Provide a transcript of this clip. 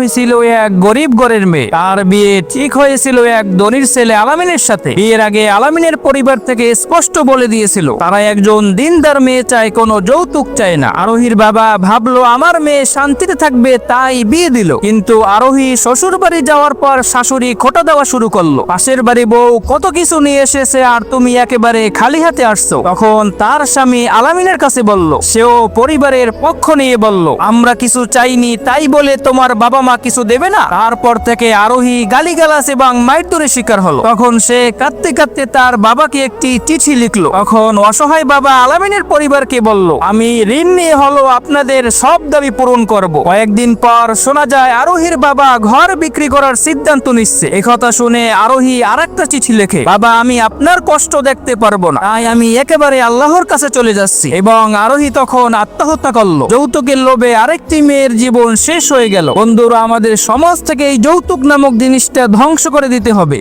হয়েছিল এক গরিব ঘরের মেয়ে। তার বিয়ে ঠিক হয়েছিল এক ধনির ছেলে আলামিনের সাথে। বিয়ের আগে আলামিনের পরিবার থেকে স্পষ্ট বলে দিয়েছিল, তারা একজন দিনদার মেয়ে চায়, কোনো যৌতুক চায় না। আরোহীর বাবা ভাবলো, আমার মেয়ে শান্তিতে থাকবে, তাই বিয়ে দিল। কিন্তু আরোহী শ্বশুর বাড়ি যাওয়ার পর শাশুড়ি খোটা দেওয়া শুরু করল। পাশের বাড়ি বউ কত কিছু নিয়ে এসেছে আর তুমি একেবারে খালি হাতে আসছো। তখন তার স্বামী আলামিনের কাছে বলল, সেও পরিবারের পক্ষ নিয়ে বলল, আমরা কিছু চাইনি, তাই বলে তোমার বাবা মা কিছু দেবে না। তারপর থেকে আরোহী গালিগালাজ এবং মাইরদুরের শিকার হলো। তখন সে কাঁদতে কাঁদতে তার বাবাকে একটি চিঠি লিখলো। তখন অসহায় বাবা আলামিনের পরিবারকে বলল, আমি ঋণ নিয়ে হলো আপনাদের সব দাবি পূরণ করব। কয়েকদিন পর শোনা যায় আরোহীর বাবা ঘর বিক্রি করার সিদ্ধান্ত নিচ্ছে। একথা শুনে আরোহী আরেকটা চিঠি লেখে, বাবা, আমি আপনার কষ্ট দেখতে পারব না। তাই আমি একেবারে আল্লাহর কাছে চলে যাচ্ছি। এবং আরোহী তখন আত্মহত্যা করল। যৌতুকের লোভে আরেকটি মেয়ের জীবন শেষ হয়ে গেল। বন্ধুরা আমাদের সমাজ থেকে এই যৌতুক নামক জিনিসটা ধ্বংস করে দিতে হবে।